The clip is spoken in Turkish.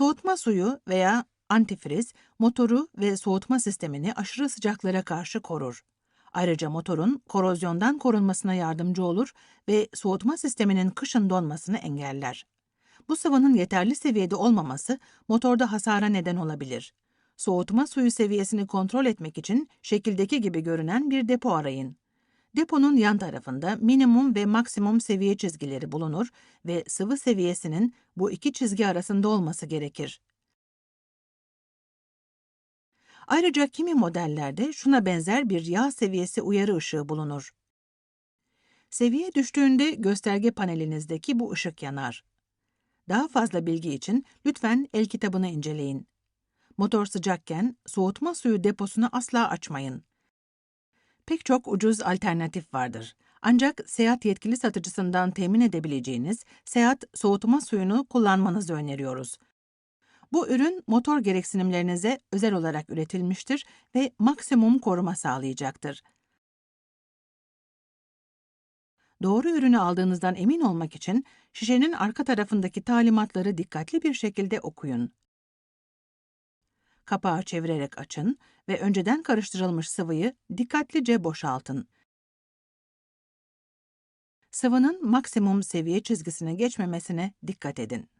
Soğutma suyu veya antifriz motoru ve soğutma sistemini aşırı sıcaklara karşı korur. Ayrıca motorun korozyondan korunmasına yardımcı olur ve soğutma sisteminin kışın donmasını engeller. Bu sıvının yeterli seviyede olmaması motorda hasara neden olabilir. Soğutma suyu seviyesini kontrol etmek için şekildeki gibi görünen bir depo arayın. Deponun yan tarafında minimum ve maksimum seviye çizgileri bulunur ve sıvı seviyesinin bu iki çizgi arasında olması gerekir. Ayrıca kimi modellerde şuna benzer bir yağ seviyesi uyarı ışığı bulunur. Seviye düştüğünde gösterge panelinizdeki bu ışık yanar. Daha fazla bilgi için lütfen el kitabını inceleyin. Motor sıcakken soğutma suyu deposunu asla açmayın. Pek çok ucuz alternatif vardır. Ancak seyahat yetkili satıcısından temin edebileceğiniz seyahat soğutma suyunu kullanmanızı öneriyoruz. Bu ürün motor gereksinimlerinize özel olarak üretilmiştir ve maksimum koruma sağlayacaktır. Doğru ürünü aldığınızdan emin olmak için şişenin arka tarafındaki talimatları dikkatli bir şekilde okuyun. Kapağı çevirerek açın ve önceden karıştırılmış sıvıyı dikkatlice boşaltın. Sıvının maksimum seviye çizgisine geçmemesine dikkat edin.